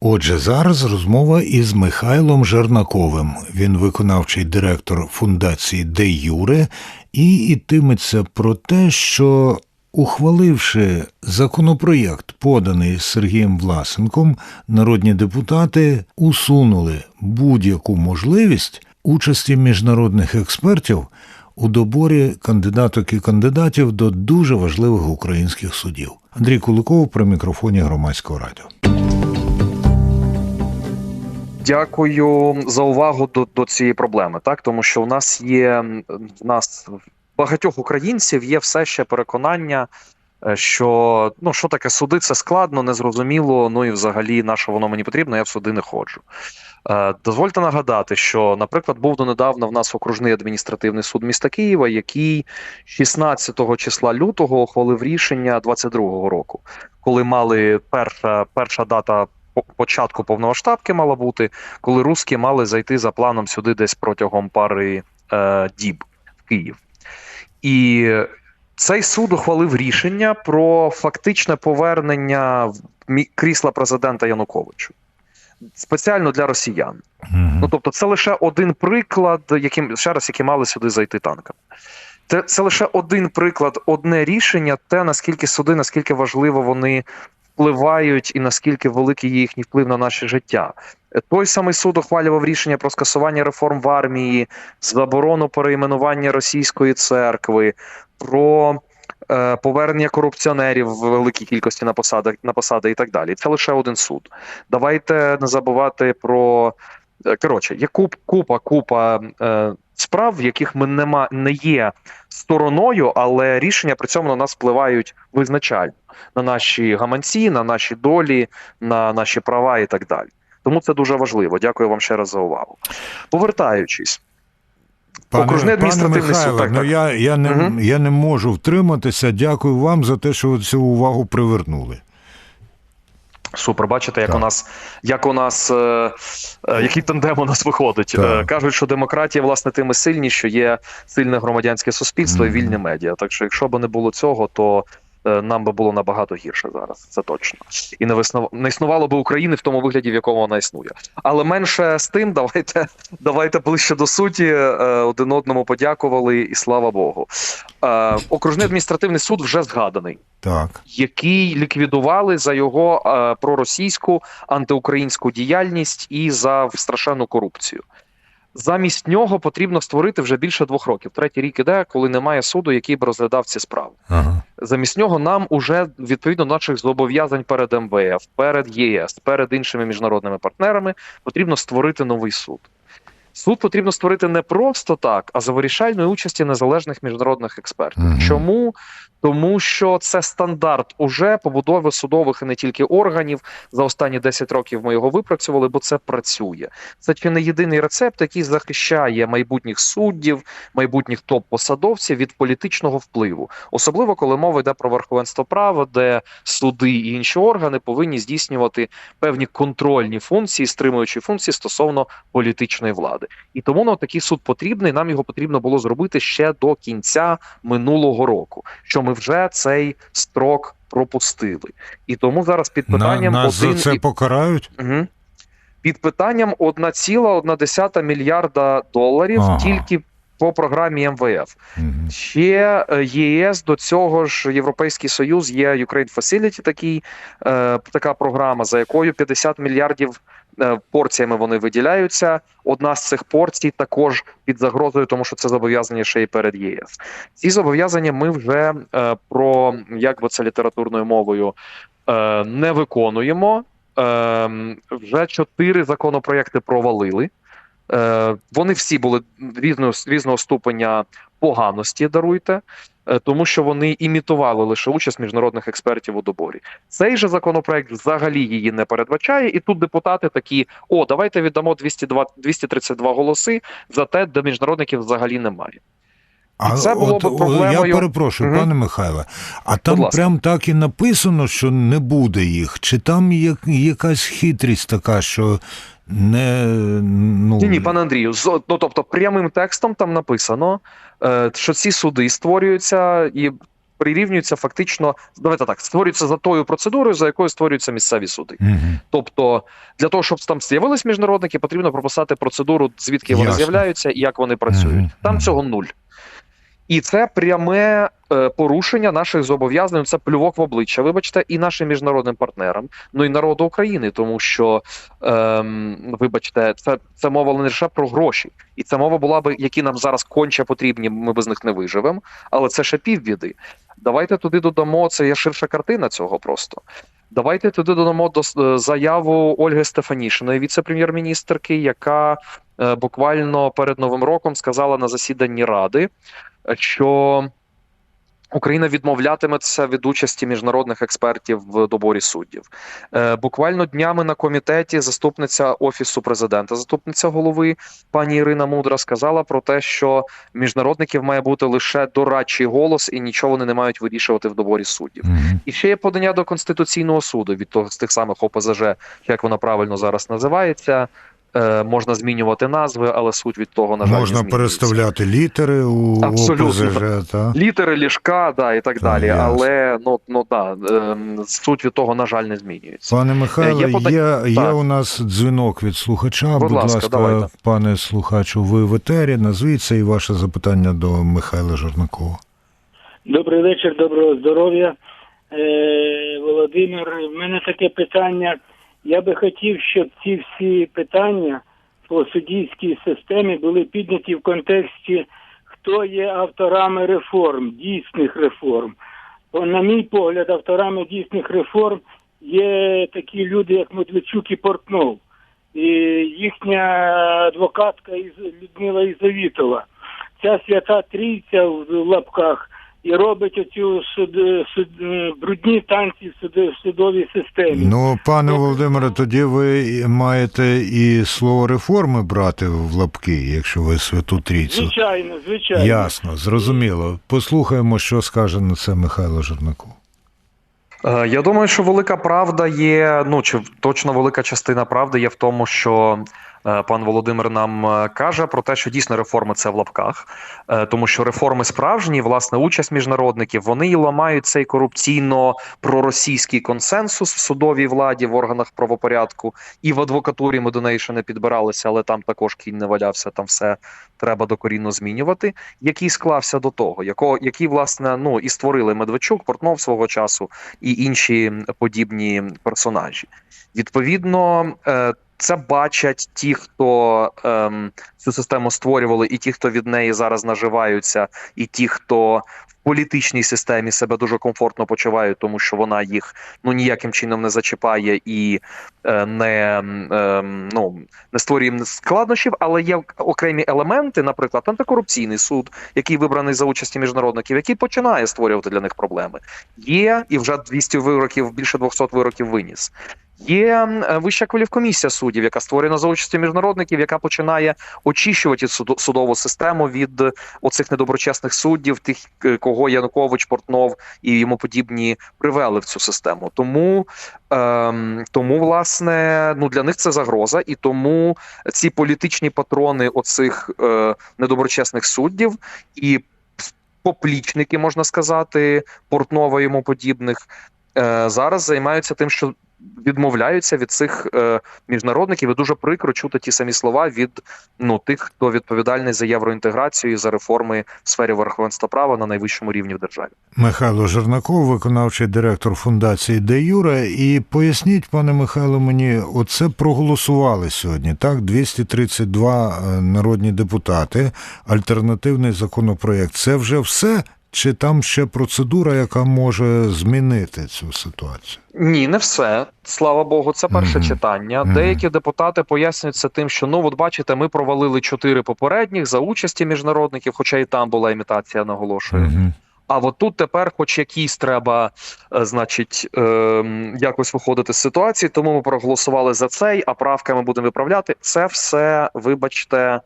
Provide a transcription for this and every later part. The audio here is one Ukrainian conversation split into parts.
Отже, зараз розмова із Михайлом Жернаковим. Він виконавчий директор фундації Де Юре, і йтиметься про те, що, ухваливши законопроєкт, поданий Сергієм Власенком, народні депутати усунули будь-яку можливість участі міжнародних експертів у доборі кандидаток і кандидатів до дуже важливих українських судів. Андрій Куликов при мікрофоні громадського радіо. Дякую за увагу до, до цієї проблеми, так тому що в нас є в нас багатьох українців є все ще переконання, е, що ну що таке суди, це складно, незрозуміло. Ну і взагалі на що воно мені потрібно, я в суди не ходжу. Е, Дозвольте нагадати, що, наприклад, був донедавна в нас окружний адміністративний суд міста Києва, який 16 числа лютого ухвалив рішення 22-го року, коли мали перша перша дата початку повномасштабки мала бути, коли русські мали зайти за планом сюди десь протягом пари е, діб в Київ. І цей суд ухвалив рішення про фактичне повернення крісла президента Януковичу. Спеціально для росіян. Мгм. Ну тобто, це лише один приклад, яким ще раз, які мали сюди зайти танками. Це, це лише один приклад, одне рішення, те наскільки суди, наскільки важливо вони впливають і наскільки великий є їхній вплив на наше життя. Той самий суд ухвалював рішення про скасування реформ в армії, заборону перейменування російської церкви, про е, повернення корупціонерів в великій кількості на посадах на посади і так далі. Це лише один суд. Давайте не забувати про Е, Коротше, є куп, купа, купа е, справ, в яких ми нема, не є стороною, але рішення при цьому на нас впливають визначально на наші гаманці, на наші долі, на наші права і так далі. Тому це дуже важливо. Дякую вам ще раз за увагу. Повертаючись, Окружний адміністративний суд, Михайло, так, ну так. я, я, не, Мгм. я не можу втриматися. Дякую вам за те, що ви цю увагу привернули. Супер, бачите, як Так. у нас як у нас е, е, який тандем у нас виходить. Е, кажуть, що демократія власне тим і сильні, що є сильне громадянське суспільство і Мгм. вільні медіа. Так що, якщо б не було цього, то нам би було набагато гірше зараз. Це точно. І не виснов... не існувало би України в тому вигляді, в якому вона існує. Але менше з тим, давайте давайте ближче до суті. е, один одному подякували, і слава Богу. Е, окружний адміністративний суд вже згаданий Так. який ліквідували за його е, проросійську антиукраїнську діяльність і за страшенну корупцію. Замість нього потрібно створити вже більше двох років. Третій рік іде, коли немає суду, який б розглядав ці справи. Ага. Замість нього нам уже відповідно наших зобов'язань перед МВФ, перед ЄС, перед іншими міжнародними партнерами потрібно створити новий суд. Суд потрібно створити не просто так, а за вирішальної участі незалежних міжнародних експертів. Мгм. Чому? Тому що це стандарт уже побудови судових і не тільки органів. За останні 10 років ми його випрацювали, бо це працює. Це чи не єдиний рецепт, який захищає майбутніх суддів, майбутніх топ-посадовців від політичного впливу, особливо коли мова йде про верховенство права, де суди і інші органи повинні здійснювати певні контрольні функції, стримуючі функції стосовно політичної влади. І тому ну, такий суд потрібний. Нам його потрібно було зробити ще до кінця минулого року. Що ми вже цей строк пропустили. І тому зараз під На, питанням нас за це і- покарають? Угу. Під питанням 1,1 мільярда доларів Ага. тільки по програмі МВФ. Мгм. Ще е, ЄС до цього ж Європейський Союз є Ukraine Facility, такий, е, така програма, за якою 50 мільярдів порціями вони виділяються. Одна з цих порцій також під загрозою, тому що це зобов'язання ще й перед ЄС. Ці зобов'язання ми вже е, про як би це літературною мовою е, не виконуємо. Е, вже чотири законопроекти провалили. Е, вони всі були різного, різного ступеня поганості, даруйте, е, тому що вони імітували лише участь міжнародних експертів у доборі. Цей же законопроект взагалі її не передбачає, і тут депутати такі: о, давайте віддамо 202, 232 голоси за те, де міжнародників взагалі немає. А це було от, о, проблемою. Я перепрошую, Мгм. пане Михайле, а там ласка. прям так і написано, що не буде їх. Чи там є якась хитрість така, що не ну Ні, ні, пане Андрію, з, ну тобто прямим текстом там написано, е, що ці суди створюються і прирівнюються фактично. Давайте так, створюються за тою процедурою, за якою створюються місцеві суди. Угу. Тобто, для того, щоб там з'явились міжнародники, потрібно прописати процедуру, звідки вони з'являються і як вони працюють. Угу. Там цього нуль. І це пряме е, порушення наших зобов'язань. Це плювок в обличчя, вибачте, і нашим міжнародним партнерам, ну і народу України, тому що, ем, вибачте, це, це мова не лише про гроші, і ця мова була би, які нам зараз конче потрібні. Ми без них не виживемо, але це ще півбіди. Давайте туди додамо. Це є ширша картина цього просто. Давайте туди додамо до е, заяву Ольги Стефанішиної, віце-прем'єр-міністрки, яка е, буквально перед новим роком сказала на засіданні ради, що Україна відмовлятиметься від участі міжнародних експертів в доборі суддів. Е, буквально днями на комітеті заступниця офісу президента, заступниця голови пані Ірина Мудра сказала про те, що міжнародників має бути лише дорадчий голос, і нічого вони не мають вирішувати в доборі суддів. І ще є подання до Конституційного суду від того з тих самих ОПЗЖ, як вона правильно зараз називається. Е, можна змінювати назви, але суть від того, на жаль, Можна змінюється. переставляти літери у Абсолютно. ОПЗЖ, та? Літери, ліжка, да, і так Так, далі. ясно. Але ну, ну да, ем, суть від того, на жаль, не змінюється. Пане Михайло, Є є, пода- є, у нас дзвінок від слухача. Будь Будь, ласка, ласка, давайте. пане слухачу, ви в етері. Назвіться і ваше запитання до Михайла Жорнакова. Добрий вечір, доброго здоров'я. Е, Володимир, в мене таке питання. Я би хотів, щоб ці всі питання по суддівській системі були підняті в контексті, хто є авторами реформ, дійсних реформ. Бо, на мій погляд, авторами дійсних реформ є такі люди, як Медведчук і Портнов, і їхня адвокатка Людмила Ізовітова. Ця свята трійця в лапках і робить оцю суд, суд, брудні танці в, суд, в судовій системі. Ну, пане Володимире, тоді ви маєте і слово реформи брати в лапки, якщо ви святу трійцю. Звичайно, звичайно. Ясно, зрозуміло. Послухаємо, що скаже на це Михайло Жорнаков. Е, Я думаю, що велика правда є. Ну чи точно велика частина правди є в тому, що е, пан Володимир нам е, каже про те, що дійсно реформи це в лапках, Е, тому що реформи справжні, власне, участь міжнародників, вони і ламають цей корупційно проросійський консенсус в судовій владі, в органах правопорядку і в адвокатурі. Ми до неї ще не підбиралися, але там також кінь не валявся. Там все треба докорінно змінювати. Який склався до того, якого які власне ну і створили Медведчук, Портнов свого часу і інші подібні персонажі. Відповідно, е, це бачать ті, хто ем, цю систему створювали, і ті, хто від неї зараз наживаються, і ті, хто в політичній системі себе дуже комфортно почувають, тому що вона їх ну ніяким чином не зачіпає і е, не, ем, ну, не створює складнощів, але є окремі елементи, наприклад, антикорупційний суд, який вибраний за участі міжнародників, який починає створювати для них проблеми. Є і вже 200 вироків, більше 200 вироків виніс. Є е, вища кваліфкомісія суддів, яка створена за участі міжнародників, яка починає очищувати судову систему від е, оцих недоброчесних суддів, тих, е, кого Янукович, Портнов і йому подібні привели в цю систему. Тому, ем, тому власне, ну для них це загроза, і тому ці політичні патрони оцих е, недоброчесних суддів і поплічники, можна сказати, Портнова йому подібних, зараз займаються тим, що відмовляються від цих е, міжнародників, і дуже прикро чути ті самі слова від ну тих, хто відповідальний за євроінтеграцію і за реформи в сфері верховенства права на найвищому рівні в державі. Михайло Жернаков, виконавчий директор фундації Де Юре. І поясніть, пане Михайло, мені, оце проголосували сьогодні. Так, 232 е, народні депутати, альтернативний законопроєкт. Це вже все? Чи там ще процедура, яка може змінити цю ситуацію? Ні, не все. Слава Богу, це перше Мгм. читання. Мгм. Деякі депутати пояснюють це тим, що ну от бачите, ми провалили чотири попередніх за участі міжнародників, хоча і там була імітація, наголошую. Угу. А от тут тепер, хоч якийсь треба, е, значить, е, якось виходити з ситуації, тому ми проголосували за цей, а правками будемо виправляти. Це все, вибачте,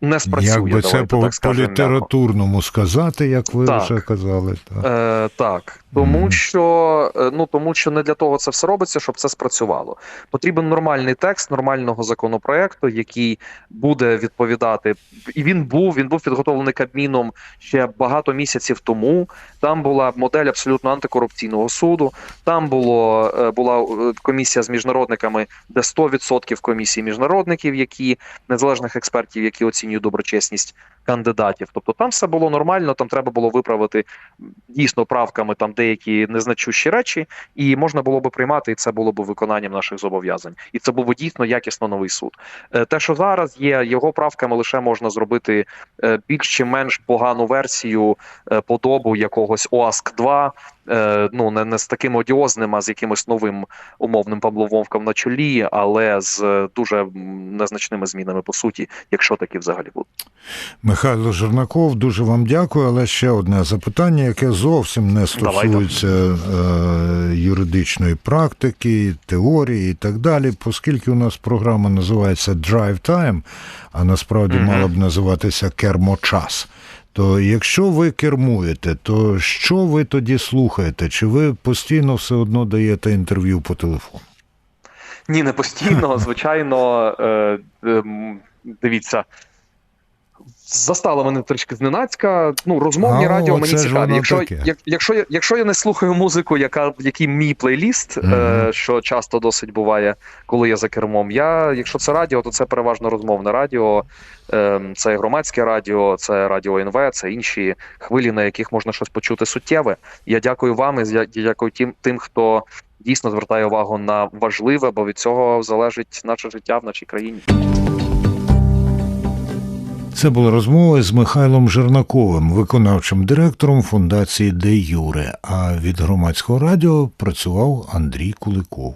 не спрацює. Як би це по, так по літературному сказати, як ви Так. вже казали. Так. Е, так, тому Мгм. що е, ну тому, що не для того це все робиться, щоб це спрацювало. Потрібен нормальний текст нормального законопроекту, який буде відповідати. І він був. Він був підготовлений Кабміном ще багато місяців тому. Там була модель абсолютно антикорупційного суду. Там було е, була е, комісія з міжнародниками, де 100% комісії міжнародників, які незалежних експертів, які оцінюють доброчесність кандидатів. Тобто там все було нормально. Там треба було виправити дійсно правками там деякі незначущі речі, і можна було би приймати, і це було б виконанням наших зобов'язань. І це був би дійсно якісно новий суд. Е, Те, що зараз є, його правками лише можна зробити е, більш чи менш погану версію е, подобу якогось ОАСК 2 е, ну не, не з таким одіозним, а з якимось новим умовним Павлом Вовком на чолі, але з дуже незначними змінами по суті, якщо такі взагалі будуть. Михайло Жернаков, дуже вам дякую. Але ще одне запитання, яке зовсім не стосується е, юридичної практики, теорії і так далі, оскільки у нас програма називається Drive Time, а насправді Мгм. мала б називатися кермочас. То якщо ви кермуєте, то що ви тоді слухаєте? Чи ви постійно все одно даєте інтерв'ю по телефону? Ні, не постійно, звичайно. Е, ем, дивіться. Застала мене трішки зненацька. Ну, розмовні А, радіо мені цікаві. Якщо, як, якщо, я, якщо я не слухаю музику, яка, який мій плейліст, Мгм. е, що часто досить буває, коли я за кермом. Я, якщо це радіо, то це переважно розмовне радіо, е, це громадське радіо, це радіо НВ, це інші хвилі, на яких можна щось почути суттєве. Я дякую вам і я дякую тим, тим, хто дійсно звертає увагу на важливе, бо від цього залежить наше життя в нашій країні. Це була розмова з Михайлом Жернаковим, виконавчим директором фундації Де Юре. А від громадського радіо працював Андрій Куликов.